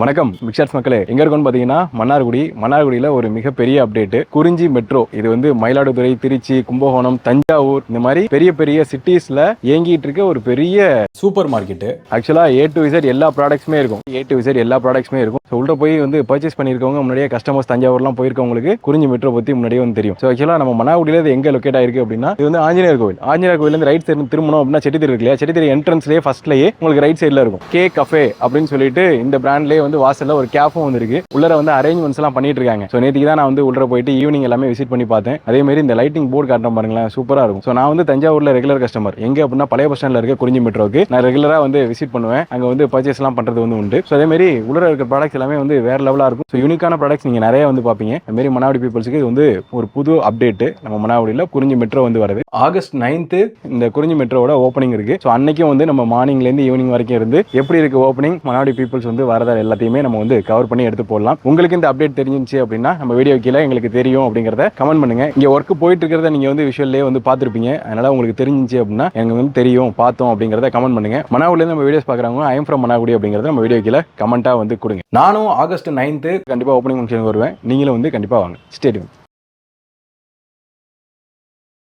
வணக்கம் மிக்சர்ஸ் மக்களே. எங்க இருக்கோம்னு பாத்தீங்கன்னா மன்னார்குடி. மன்னார்குடியில ஒரு மிகப்பெரிய அப்டேட் குறிஞ்சி மெட்ரோ இது வந்து மயிலாடுதுறை திருச்சி கும்பகோணம் தஞ்சாவூர் இந்த மாதிரி பெரிய பெரிய சிட்டிஸ்ல இயங்கிட்டு இருக்க ஒரு பெரிய சூப்பர் மார்க்கெட் ஆக்சுவலா ஏ டு விசட் எல்லா ப்ராடக்ட்ஸுமே இருக்கும். ஏ டு விசட் எல்லா ப்ராடக்ட்ஸுமே இருக்கும். ஸோ உள்ள போய் வந்து பர்ச்சேஸ் பண்ணியிருக்கவங்க முன்னாடியே கஸ்டமர்ஸ் தஞ்சாவூர்லாம் போயிருக்கவங்களுக்கு குறிஞ்சி மெட்ரோ பத்தி முன்னாடியே வந்து தெரியும். ஸோ ஆக்சுவலா நம்ம மன்னார்குடியில இது எங்க லொக்கேட் ஆயிருக்கு அப்படின்னா இது வந்து ஆஞ்சநேயர் கோவில். ஆஞ்சநேயர் கோவில் இருந்து ரைட் சைடு திரும்பணும் அப்படின்னா செட்டித்திரி இருக்கு இல்லையா? செட்டித்திரி என்ட்ரன்ஸ்லேயே ஃபர்ஸ்ட்லேயே உங்களுக்கு ரைட் சைடில் இருக்கும். கே கஃபே அப்படின்னு சொல்லிட்டு இந்த பிராண்ட்லேயே வந்து வாசல்ல ஒரு கேஃபும் வந்துருக்கு உள்ளர வந்து அரேஞ்ச்மெண்ட்ஸ் எல்லாம் பண்ணிட்டு இருக்காங்க. ஸோ நேற்றுக்கு தான் நான் வந்து உள்ள போயிட்டு ஈவினிங் எல்லாமே விசிட் பண்ணி பார்த்தேன். அதே மாதிரி இந்த லைட்டிங் போர்டு காட்டுற பாருங்களேன் சூப்பரா இருக்கும். ஸோ நான் வந்து தஞ்சாவூர்ல ரெகுலர் கஸ்டமர் எங்க அப்படின்னா பழைய பஸ் ஸ்டாண்ட்ல இருக்க குறிஞ்சி மெட்ரோக்கு நான் ரெகுலரா வந்து விசிட் பண்ணுவேன். அங்க வந்து பர்ச்சேஸ் எல்லாம் பண்றது வந்து உண்டு. ஸோ அதே மாதிரி உள்ள இருக்க ப்ராடக்ட்ஸ் எல்லாமே வந்து வேற லெவலா இருக்கும். ஸோ யூனிக்கான ப்ராடக்ட்ஸ் நீங்க நிறைய வந்து பாப்பீங்க அது மாதிரி மனாவடி பீப்புள்ஸுக்கு இது வந்து ஒரு புது அப்டேட் நம்ம மனாவடியில் குறிஞ்சி மெட்ரோ வந்து வருது. ஆகஸ்ட் நைன்த்து இந்த குறிஞ்சி மெட்ரோவோட ஓப்பனிங் இருக்கு. ஸோ அன்னைக்கும் வந்து நம்ம மார்னிங்ல இருந்து ஈவினிங் வரைக்கும் இருந்து எப்படி இருக்கு ஓப்பனிங் மனாவடி பீப்புள்ஸ் வந்து வரதா எல்லாத்தையுமே நம்ம வந்து கவர் பண்ணி எடுத்து போடலாம். உங்களுக்கு இந்த அப்டேட் தெரிஞ்சிருச்சு அப்படின்னா நம்ம வீடியோ கீழே எங்களுக்கு தெரியும் அப்படிங்கிறத கமெண்ட் பண்ணுங்க. இங்கே ஒர்க் போயிட்டு இருக்கிறத நீங்க வந்து விஷுவல்லே வந்து பார்த்துருப்பீங்க. அதனால உங்களுக்கு தெரிஞ்சிச்சு அப்படின்னா எங்களுக்கு வந்து தெரியும் பார்த்தோம் அப்படிங்கிறத கமெண்ட் பண்ணுங்க. மனாவுலேருந்து நம்ம வீடியோஸ் பார்க்குறவங்க ஐம் ஃப்ரம் மனாகுடி அப்படிங்கிறத நம்ம வீடியோ கீழே கமெண்ட்டாக வந்து கொடுங்க. நானும் ஆகஸ்ட் நைன்த்து கண்டிப்பாக ஓப்பனிங் ஃபங்க்ஷன் வருவேன். நீங்களும் வந்து கண்டிப்பாக வாங்க. ஸ்டேடியம்